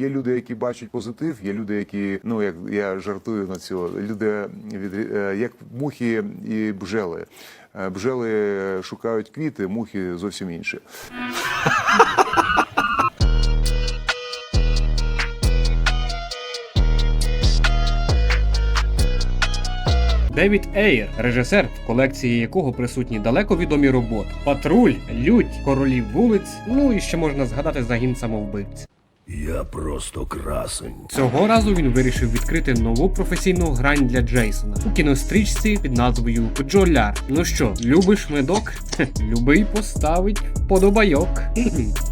Є люди, які бачать позитив, є люди, які ну як я жартую на цього, люди від е, як мухи і бжели. Е, Бжели шукають квіти, мухи зовсім інші. Девід Ейр, режисер, в колекції якого присутні далеко відомі роботи: Патруль, Лють, Королів вулиць, ну і ще можна згадати загін самовбивць. Я просто красень. Цього разу він вирішив відкрити нову професійну грань для Джейсона у кінострічці під назвою Бджоляр. Ну що, любиш медок? Хе, Любий поставить вподобайок.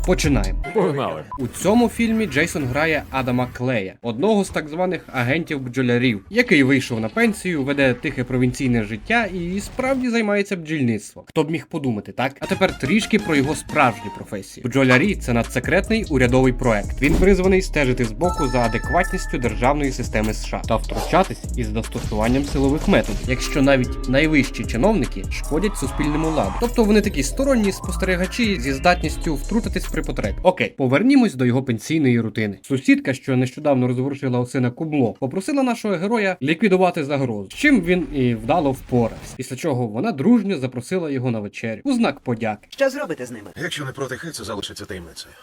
Починаємо. Погнали. У цьому фільмі Джейсон грає Адама Клея, одного з так званих агентів бджолярів, який вийшов на пенсію, веде тихе провінційне життя і справді займається бджільництвом. Хто б міг подумати, так? А тепер трішки про його справжню професію. Бджолярі це надсекретний урядовий проект. Він призваний стежити з боку за адекватністю державної системи США та втручатись із застосуванням силових методів, якщо навіть найвищі чиновники шкодять суспільному ладу. Тобто вони такі сторонні спостерігачі зі здатністю втрутитись при потребі. Окей, повернімось до його пенсійної рутини. Сусідка, що нещодавно розворушила осина кубло, попросила нашого героя ліквідувати загрозу, з чим він і вдало впорався. Після чого вона дружньо запросила його на вечерю у знак подяки. Що зробите з ними? Якщо не проти, хай це залишиться таємницею.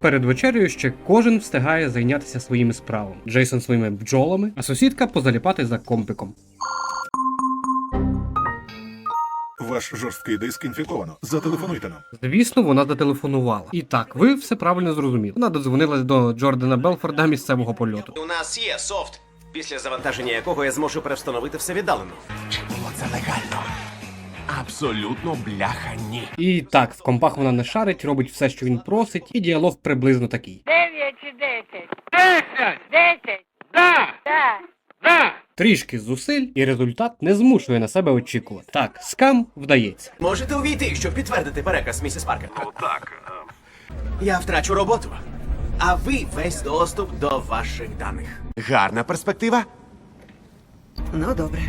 Перед вечерею ще кожен встигає зайнятися своїми справами. Джейсон своїми бджолами, а сусідка позаліпати за компиком. Ваш жорсткий диск інфіковано. Зателефонуйте нам. Звісно, вона зателефонувала. І так, ви все правильно зрозуміли. Вона додзвонилась до Джордана Белфорда місцевого польоту. У нас є софт, після завантаження якого я зможу перевстановити все віддалено. Чи було це легально? Абсолютно бляха ні. І так, в компах вона не шарить, робить все, що він просить, і діалог приблизно такий. Дев'ять чи десять? Десять! Десять! Да! Да! Да! Трішки зусиль, і результат не змушує на себе очікувати. Так, скам вдається. Можете увійти, щоб підтвердити переказ, місіс Паркер? Так. Я втрачу роботу. А ви весь доступ до ваших даних. Гарна перспектива. Ну, добре.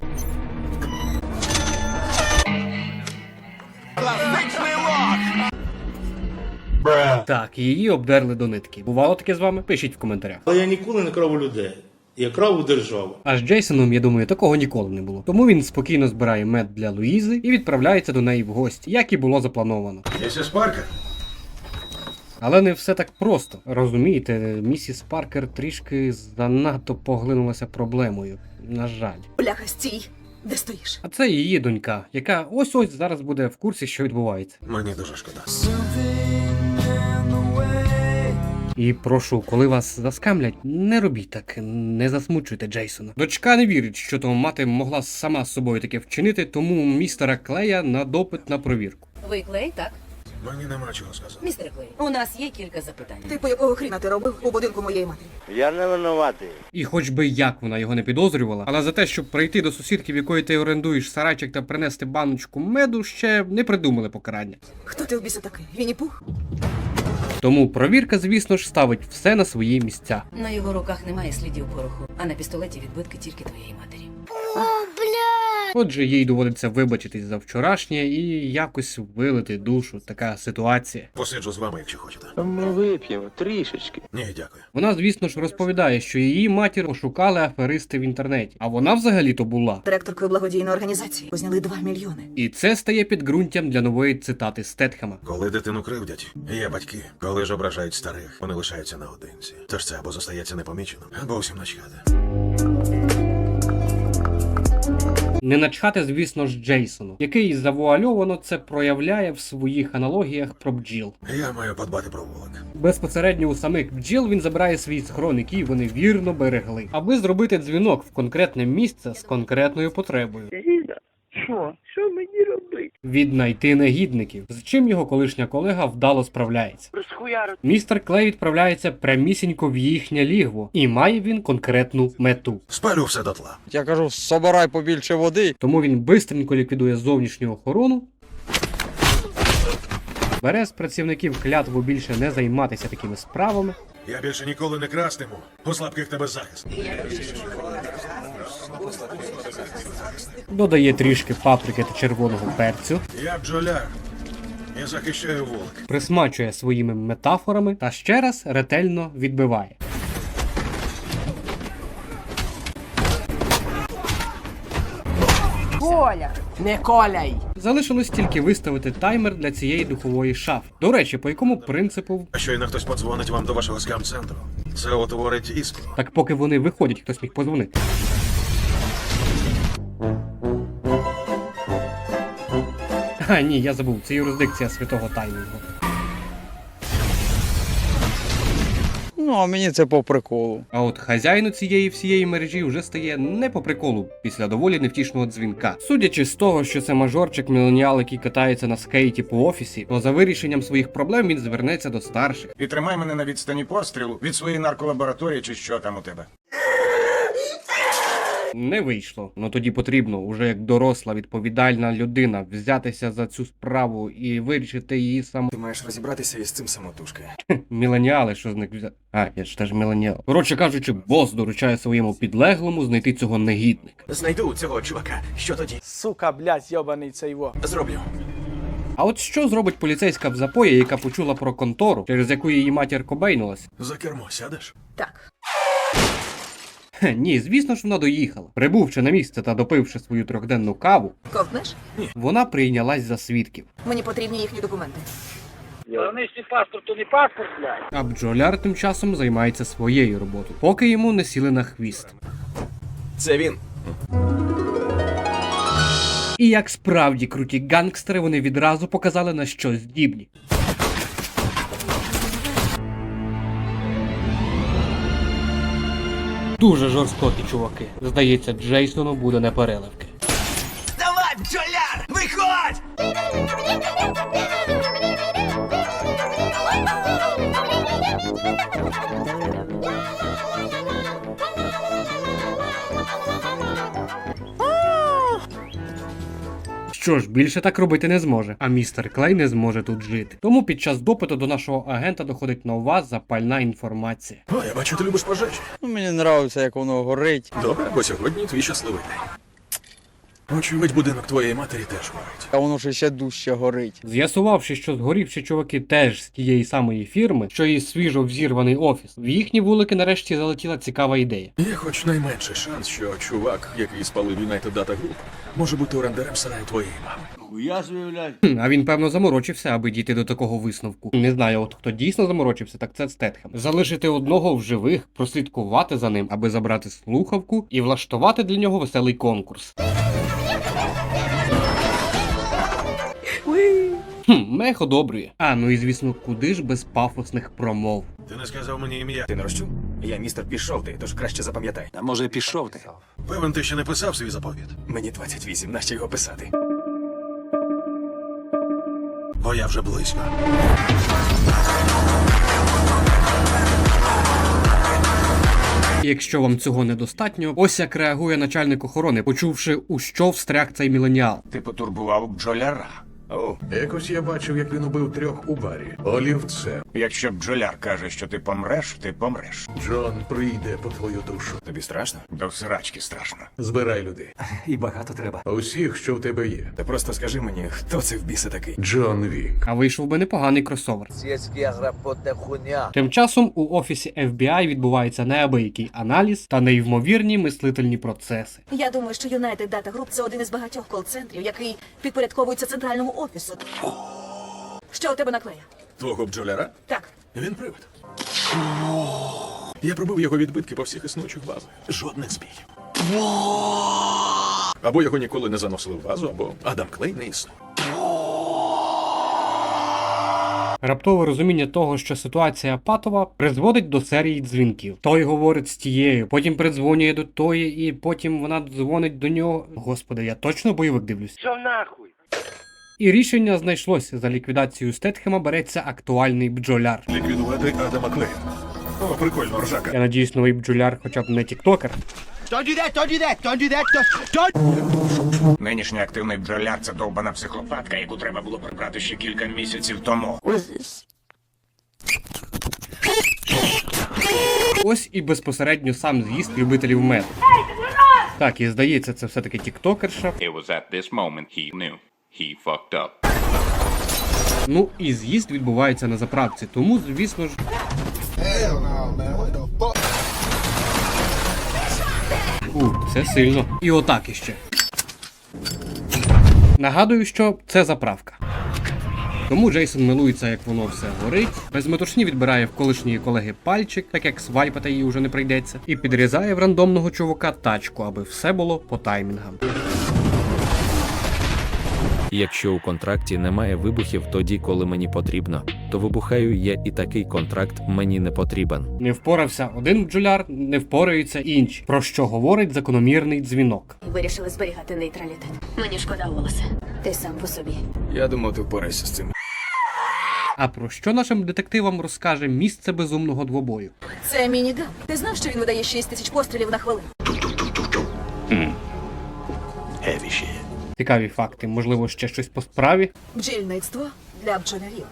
Так, її обдерли до нитки. Бувало таке з вами? Пишіть в коментарях. Але я ніколи не крав у людей. Я крав у державу. А з Джейсоном, я думаю, такого ніколи не було. Тому він спокійно збирає мед для Луїзи і відправляється до неї в гості, як і було заплановано. Місіс Паркер. Але не все так просто. Розумієте, місіс Паркер трішки занадто поглинулася проблемою. На жаль. Бляха, стій! Де стоїш? А це її донька, яка ось ось зараз буде в курсі, що відбувається. Мені дуже шкода. І прошу, коли вас заскамлять, не робіть так, не засмучуйте Джейсона. Дочка не вірить, що то мати могла сама з собою таке вчинити, тому містера Клея на допит на провірку. Ви Клей, так? Мені нема чого сказати. Містер Клей, у нас є кілька запитань. Типу, якого хріна ти робив у будинку моєї матері? Я не винуватий. І хоч би як вона його не підозрювала, але за те, щоб прийти до сусідки, в якої ти орендуєш сарайчик та принести баночку меду, ще не придумали покарання. Хто ти в біса такий? Вінні Пух? Тому провірка, звісно ж, ставить все на свої місця. На його руках немає слідів пороху, а на пістолеті відбитки тільки твоєї матері. Отже, їй доводиться вибачитись за вчорашнє і якось вилити душу. Така ситуація. Посиджу з вами, якщо хочете. Ми вип'ємо трішечки. Ні, дякую. Вона, звісно ж, розповідає, що її матір ошукали аферисти в інтернеті, а вона взагалі-то була. Директоркою благодійної організації. Зняли 2 мільйони. І це стає підґрунтям для нової цитати Стетхема. Коли дитину кривдять, є батьки. Коли ж ображають старих, вони лишаються наодинці. Тож це або зостається непоміченим, або всім начхати. Не начхати, звісно ж, Джейсону, який завуальовано це проявляє в своїх аналогіях про бджіл. Я маю подбати про вулик. Безпосередньо у самих бджіл він забирає свій схрон, який вони вірно берегли, аби зробити дзвінок в конкретне місце з конкретною потребою. Що? Що мені робити? Віднайти негідників, з чим його колишня колега вдало справляється. Розхуяру. Містер Клей відправляється прямісінько в їхнє лігво, і має він конкретну мету. Спалю все дотла. Я кажу, собирай побільше води. Тому він бистренько ліквідує зовнішню охорону. Бере з працівників клятву більше не займатися такими справами. Я більше ніколи не крастиму. У слабких тебе захист. Додає трішки паприки та червоного перцю. Я бджоляр. Я захищаю вулик. присмачує своїми метафорами та ще раз ретельно відбиває. Коля, не коляй. Залишилось тільки виставити таймер для цієї духової шафи. До речі, по якому принципу, А щойно хтось подзвонить вам до вашого скам-центру. Це утворить іскру. так поки вони виходять, хтось міг позвонити. А, ні, я забув, це юрисдикція святого таймінгу. Ну, а мені це по приколу. А от хазяїну цієї всієї мережі вже стає не по приколу після доволі невтішного дзвінка. Судячи з того, що це мажорчик міленіал, який катається на скейті по офісі, то за вирішенням своїх проблем він звернеться до старших. І тримай мене на відстані пострілу від своєї нарколабораторії чи що там у тебе. Не вийшло. Ну тоді потрібно, уже як доросла відповідальна людина, взятися за цю справу і вирішити її сам. Ти маєш розібратися із цим самотужки. Міленіали, що з них взяти. А, я ж теж міленіал. Коротше кажучи, бос доручає своєму підлеглому знайти цього негідника. Знайду цього чувака. Що тоді? Сука, блядь, йобаний цей во. Зроблю. А от що зробить поліцейська в запої, яка почула про контору, через яку її матір кобейнулась? За кермо сядеш? Так. Хе, ні, звісно ж вона доїхала. Прибувши на місце та допивши свою трьохденну каву, Ковтнеш? вона прийнялась за свідків. Мені потрібні їхні документи. Паспорт, то не паспорт, блядь. А бджоляр тим часом займається своєю роботою, поки йому не сіли на хвіст. Це він. І як справді круті гангстери, вони відразу показали на що здібні. Дуже жорстокі чуваки. Здається, Джейсону буде непереливки. Давай, бджоляр! Виходь! Що ж, більше так робити не зможе, а містер Клей не зможе тут жити. Тому під час допиту до нашого агента доходить нова запальна інформація. О, я бачу, ти любиш пожежі. Ну, мені нравиться, як воно горить. Добре, бо сьогодні твій щасливий день. Очевидь, будинок твоєї матері теж горить. А воно ж ще дужче горить. З'ясувавши, що згорівші чуваки теж з тієї самої фірми, що і свіжо взірваний офіс, в їхні вулики нарешті залетіла цікава ідея. Є хоч найменший шанс, що чувак, який спалив United Data Group, може бути орендарем сараю твоєї мами. Хм, а він певно заморочився, аби дійти до такого висновку. Не знаю, от хто дійсно заморочився, так це Стетхем. Залишити одного в живих, прослідкувати за ним, аби забрати слухавку і влаштувати для нього веселий конкурс. Хм, мех одобрює. А, ну і звісно, куди ж без пафосних промов. Ти не сказав мені ім'я. Ти не розчув? Я містер пішов ти, тож краще запам'ятай. А може пішов ти? Певен, ти ще не писав свій заповіт. Мені 28, нащо його писати? Бо я вже близько. Якщо вам цього недостатньо, ось як реагує начальник охорони, почувши, у що встряг цей міленіал. Ти потурбував бджоляра. О, Якось я бачив, як він убив трьох у барі. Олівце. якщо бджоляр каже, що ти помреш, ти помреш. Джон прийде по твою душу. Тобі страшно? До срачки страшно. Збирай людей. І багато треба. Усіх, що в тебе є. Та просто скажи мені, хто це в біса такий? Джон Вік. А вийшов би непоганий кросовер. Тим часом у офісі FBI відбувається неабиякий аналіз та неймовірні мислительні процеси. Я думаю, що United Data Group – це один із багатьох кол-центрів, який підпорядковується центральному офісу. Що у тебе наклея? Твого бджоляра? Так. Він привид. Я пробив його відбитки по всіх існуючих базах. Жодних збіїв. Або його ніколи не заносили в базу, або Адам Клей не існує. Раптове розуміння того, що ситуація патова, призводить до серії дзвінків. Той говорить з тією, потім придзвонює до тої, і потім вона дзвонить до нього. Господи, я точно бойовик дивлюсь. Що нахуй? І рішення знайшлося. За ліквідацію Стетхема береться актуальний бджоляр. Ліквідувати Адама Клея. О, прикольно, ржака. Я надіюсь, новий бджоляр, хоча б не тіктокер. Don't do that, don't do that, don't do that, don't, don't. Нинішній активний бджоляр це довбана психопатка, яку треба було прибрати ще кілька місяців тому. Ось і безпосередньо сам з'їзд любителів меду. Так, і здається, це все-таки тіктокерша. It was at this moment he knew. He fucked up. Ну і з'їзд відбувається на заправці, тому, звісно ж. У, це сильно. І отак іще. Нагадую, що це заправка. Тому Джейсон милується, як воно все горить, без метушні відбирає в колишньої колеги пальчик, так як свайпати її вже не прийдеться, і підрізає в рандомного чувака тачку, аби все було по таймінгам. Якщо у контракті немає вибухів тоді, коли мені потрібно, то вибухаю я і такий контракт мені не потрібен. Не впорався один бджоляр, не впораються інші. Про що говорить закономірний дзвінок. Вирішили зберігати нейтралітет. Мені шкода волоса. Ти сам по собі. Я думав, ти впораєшся з цим. А про що нашим детективам розкаже місце безумного двобою? Це мініган. Ти знав, що він видає 6 тисяч пострілів на хвилину? Цікаві факти, можливо, ще щось по справі. Бджільництво для бджолярів.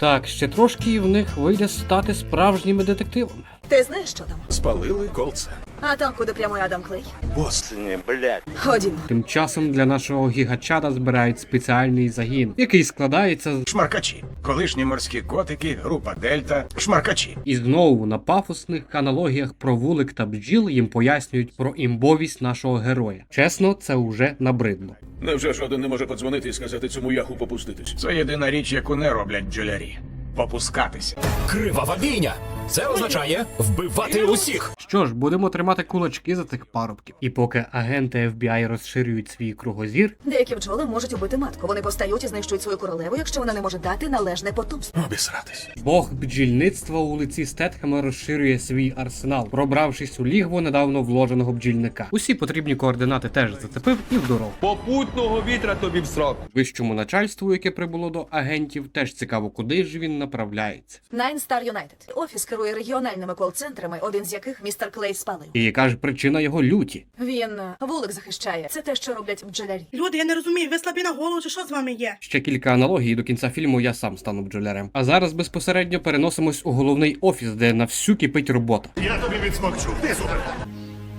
Так, ще трошки і в них вийде стати справжніми детективами. Ти знаєш, що там? Спалили колце. А там, куди прямує Адам Клей. Босні, блядь. Ходімо. Тим часом для нашого гігачада збирають спеціальний загін, який складається з Шмаркачі. Колишні морські котики, група Дельта, шмаркачі. І знову на пафосних аналогіях про вулик та бджіл їм пояснюють про імбовість нашого героя. Чесно, це уже набридло. Невже жоден не може подзвонити і сказати цьому яху попуститись? Це єдина річ, яку не роблять бджолярі. Попускатися. Кривава бійня! Це означає вбивати усіх. Що ж, будемо тримати кулачки за цих парубків. І поки агенти FBI розширюють свій кругозір, Деякі бджоли можуть убити матку. Вони повстають і знищують свою королеву, якщо вона не може дати належне потомство. Обісратись. Бог бджільництва у лиці Стетхема розширює свій арсенал, пробравшись у лігво недавно вложеного бджільника. Усі потрібні координати теж зацепив і в дорогу. Попутного вітра тобі в сраку. Вищому начальству, яке прибуло до агентів, теж цікаво, куди ж він направляється. Nine Star United. Офіс керує регіональними кол-центрами, один з яких містер Клей спалив. І яка ж причина його люті? Він е, вулик захищає. Це те, що роблять бджолярі. Люди, я не розумію, ви слабі на голову чи що з вами є? Ще кілька аналогій і до кінця фільму я сам стану бджолярем. А зараз безпосередньо переносимось у головний офіс, де на всю кипить робота. Я тобі відсмокчу. Ти супер.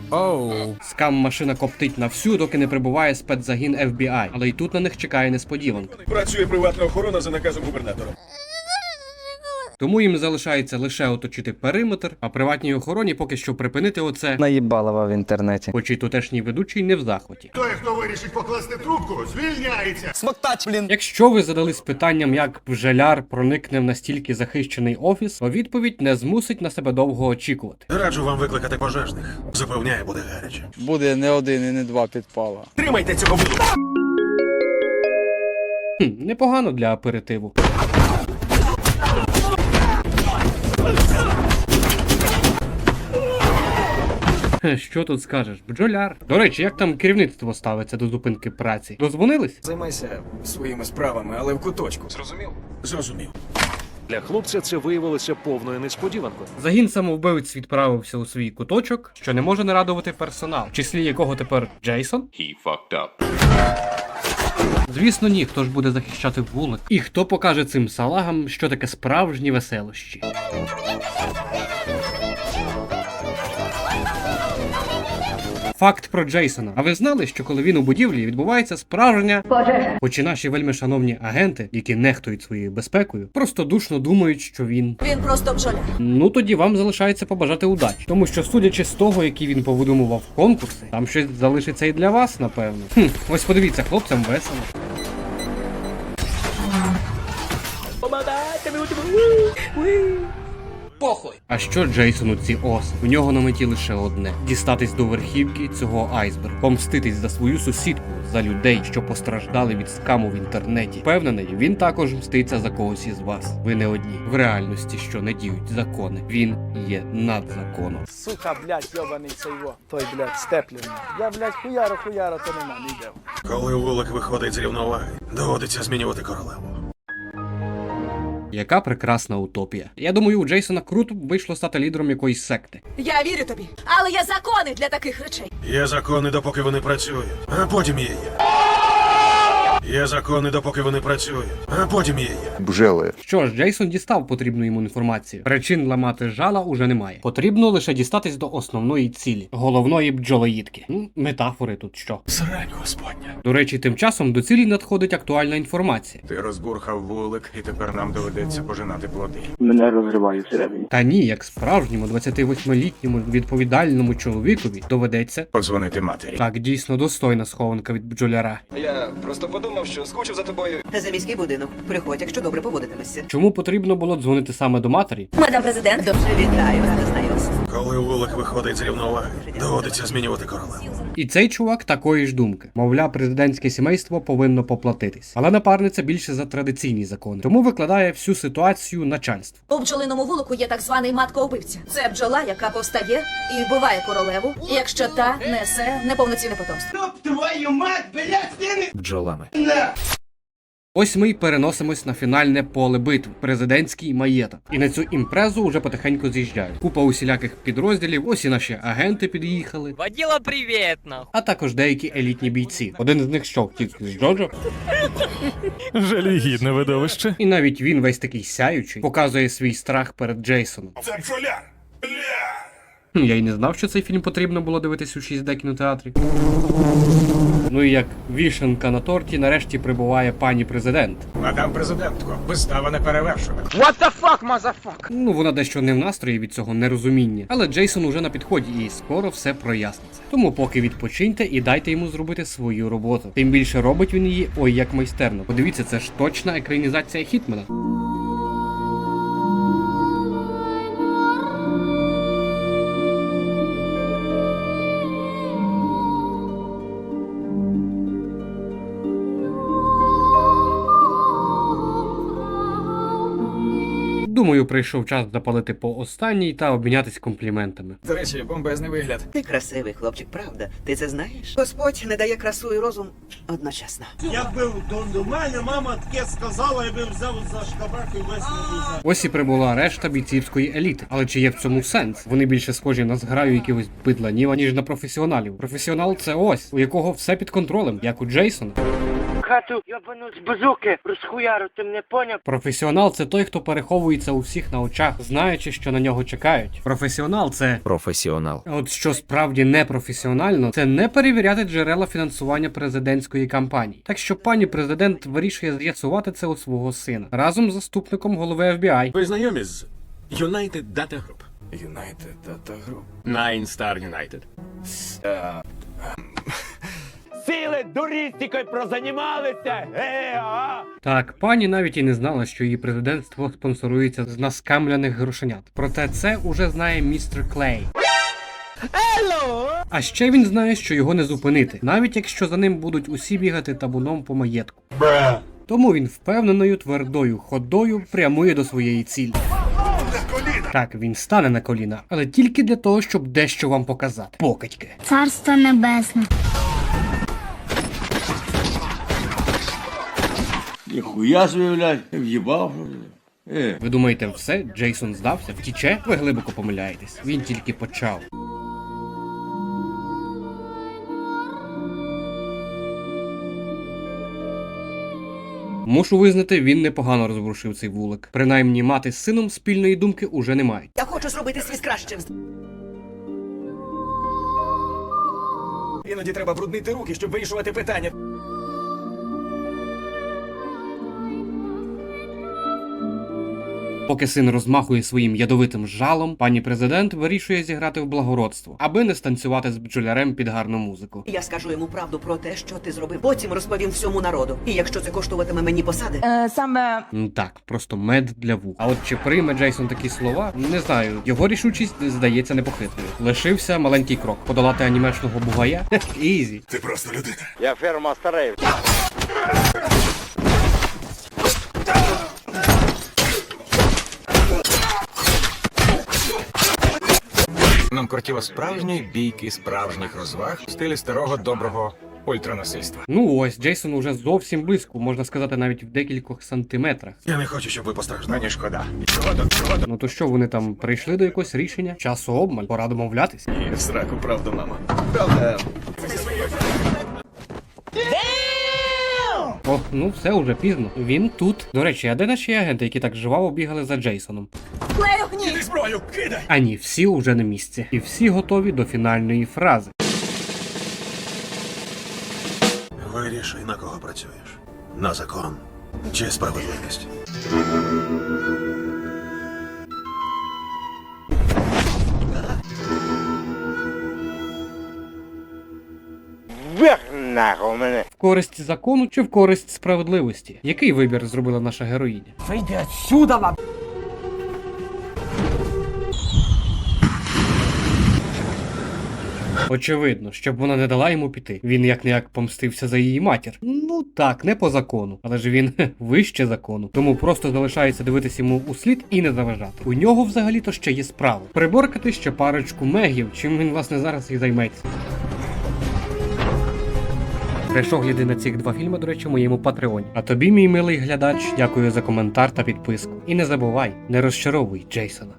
Оу. Скам машина коптить на всю, доки не прибуває спецзагін FBI, але й тут на них чекає несподіванка. Працює приватна охорона за наказом губернатора. Тому їм залишається лише оточити периметр, а приватній охороні поки що припинити оце. Наїбалова в інтернеті. Хоч і тутешній ведучий не в захваті. Той, хто вирішить покласти трубку, звільняється. Смоктач, блін. Якщо ви задались питанням, як бжеляр проникне в настільки захищений офіс, то відповідь не змусить на себе довго очікувати. Раджу вам викликати пожежних. Запевняє, буде гаряче. Буде не один і не два підпала. Тримайте цього. Хм, непогано для аперитиву. Хе, Що тут скажеш? Бджоляр. До речі, як там керівництво ставиться до зупинки праці? Дозвонились? Займайся своїми справами, але в куточку. Зрозумів? Зрозумів. Для хлопця це виявилося повною несподіванкою. Загін самовбивець відправився у свій куточок, що не може не радувати персонал, в числі якого тепер Джейсон. He fucked up. Звісно, ні, хто ж буде захищати вулик. І хто покаже цим салагам, що таке справжні веселощі. Факт про Джейсона. А ви знали, що коли він у будівлі відбувається справжня пожежа? Хоч і наші вельми шановні агенти, які нехтують своєю безпекою, простодушно думають, що він. Він просто бджоляр. Ну тоді вам залишається побажати удачі. Тому що, судячи з того, які він повидумував конкурси, там щось залишиться і для вас, напевно. Хм, ось подивіться, хлопцям весело. Похуй. А що Джейсону ці оси? У нього на меті лише одне: дістатись до верхівки цього айсбергу, помститись за свою сусідку, за людей, що постраждали від скаму в інтернеті. Впевнений, він також мститься за когось із вас. Ви не одні. В реальності, що не діють закони. Він є над законом. Сука, блядь, йобаний цей во. Той, блядь, степлений. Я, блядь, хуяра, хуяра, то нема, не йде. Коли вулик виходить з рівноваги, доводиться змінювати королеву. Яка прекрасна утопія. Я думаю, у Джейсона круто б вийшло стати лідером якоїсь секти. Я вірю тобі. Але є закони для таких речей. Є закони, допоки вони працюють, а потім є є. Закони, допоки вони працюють, а потім є. Бжели. Що ж, Джейсон дістав потрібну йому інформацію. Причин ламати жала уже немає. Потрібно лише дістатись до основної цілі головної бджолоїдки. Ну, метафори тут що. Срань господня. До речі, тим часом до цілі надходить актуальна інформація. Ти розбурхав вулик, і тепер нам доведеться пожинати плоди. Мене розриває всередині. Та ні, як справжньому 28-літньому відповідальному чоловікові доведеться. Подзвонити матері. Так, дійсно достойна схованка від бджоляра. Я просто подумав, що скучив за тобою. За міський будинок. Приходь, якщо добре поводитимешся. Чому потрібно було дзвонити саме до матері? Мадам президент, дуже вітаю, рада знайомству. Коли вулик виходить з рівноваги, доводиться змінювати королеву. І цей чувак такої ж думки. Мовляв, президентське сімейство повинно поплатитись. Але напарниця більше за традиційні закони, тому викладає всю ситуацію начальству. У бджолиному вулику є так званий матко-убивця. Це бджола, яка повстає і вбиває королеву, якщо та несе неповноцінне потомство. бджолами. Ось ми й переносимось на фінальне поле битви президентський маєток. І на цю імпрезу уже потихеньку з'їжджають. Купа усіляких підрозділів, ось і наші агенти під'їхали. Водила привет, нахуй. А також деякі елітні бійці. Один з них що втік з Джоджо, Жалюгідне видовище. і навіть він весь такий сяючий, показує свій страх перед Джейсоном. Це бджоляр! Хм, Я й не знав, що цей фільм потрібно було дивитись у 6D кінотеатрі. Ну і як вішенка на торті, нарешті прибуває пані президент. Мадам президентко, вистава не перевершена. What the fuck, motherfucker? Ну, вона дещо не в настрої від цього нерозуміння, але Джейсон уже на підході і скоро все проясниться. Тому поки відпочиньте і дайте йому зробити свою роботу. Тим більше робить він її ой як майстерно. Подивіться, це ж точна екранізація Хітмена. Думаю, прийшов час запалити по останній та обмінятись компліментами. До речі, бомбезний вигляд. Ти красивий хлопчик, правда? Ти це знаєш? Господь не дає красу і розум одночасно. Якби до мене мама таке сказала, я би взяв за шкабак і весь не Ось і прибула решта бійцівської еліти. Але чи є в цьому сенс? Вони більше схожі на зграю якихось бидланів, ніж на професіоналів. Професіонал це ось, у якого все під контролем, як у Джейсона. Хату ябану з базуки, розхуяру, ти мене поняв? Професіонал це той, хто переховується у всіх на очах, знаючи, що на нього чекають. Професіонал це. Професіонал. От що справді не професіонально, це не перевіряти джерела фінансування президентської кампанії. Так що пані президент вирішує з'ясувати це у свого сина разом з заступником голови FBI. Ви знайомі з United Data Group? Юнайтед Data Group. Nine Star United. Сили дурістикою прозанімалися! Е, а? Так, пані навіть і не знала, що її президентство спонсорується з наскамляних грошенят. Проте це уже знає містер Клей. А ще він знає, що його не зупинити, навіть якщо за ним будуть усі бігати табуном по маєтку. Тому він впевненою твердою ходою прямує до своєї цілі. Так, він стане на коліна, але тільки для того, щоб дещо вам показати. Покатьки. Царство небесне. Ніхуя собі, блядь, в'їбав. Е. Ви думаєте, все? Джейсон здався? Втіче? Ви глибоко помиляєтесь. Він тільки почав. Мушу визнати, він непогано розворушив цей вулик. Принаймні, мати з сином спільної думки уже не мають. Я хочу зробити світ кращим. Іноді треба бруднити руки, щоб вирішувати питання. Поки син розмахує своїм ядовитим жалом, пані президент вирішує зіграти в благородство, аби не станцювати з бджолярем під гарну музику. Я скажу йому правду про те, що ти зробив. Потім розповім всьому народу. І якщо це коштуватиме мені посади, саме Так, просто мед для вух. А от чи прийме Джейсон такі слова? Не знаю. Його рішучість здається непохитною. Лишився маленький крок подолати анімешного бугая. Ізі. Ти просто людина. Я ферма старий. Кортіло справжньої бійки, справжніх розваг в стилі старого доброго ультранасильства. Ну ось, Джейсон уже зовсім близько, можна сказати, навіть в декількох сантиметрах. Я не хочу, щоб ви постраждали. Мені шкода. Шкода, шкода. Ну то що вони там прийшли до якогось рішення? Часу обмаль, пора домовлятись. Ні, в сраку, правда, мама. Правда. О, ну все уже пізно. Він тут. До речі, а де наші агенти, які так жваво бігали за Джейсоном? Клею, ні! Зброю, кидай! А ні, всі уже на місці. І всі готові до фінальної фрази. Вирішуй, на кого працюєш. На закон чи справедливість. В користь закону чи в користь справедливості? Який вибір зробила наша героїня? Вийди отсюда, ла... Очевидно, щоб вона не дала йому піти. Він як не як помстився за її матір. Ну так, не по закону, але ж він вище закону. Тому просто залишається дивитись йому у слід і не заважати. У нього взагалі-то ще є справа. Приборкати ще парочку мегів, чим він власне зараз і займеться. Прийшов гляди на ці два фільми, до речі, моєму патреоні. А тобі, мій милий глядач, дякую за коментар та підписку. І не забувай, не розчаровуй Джейсона.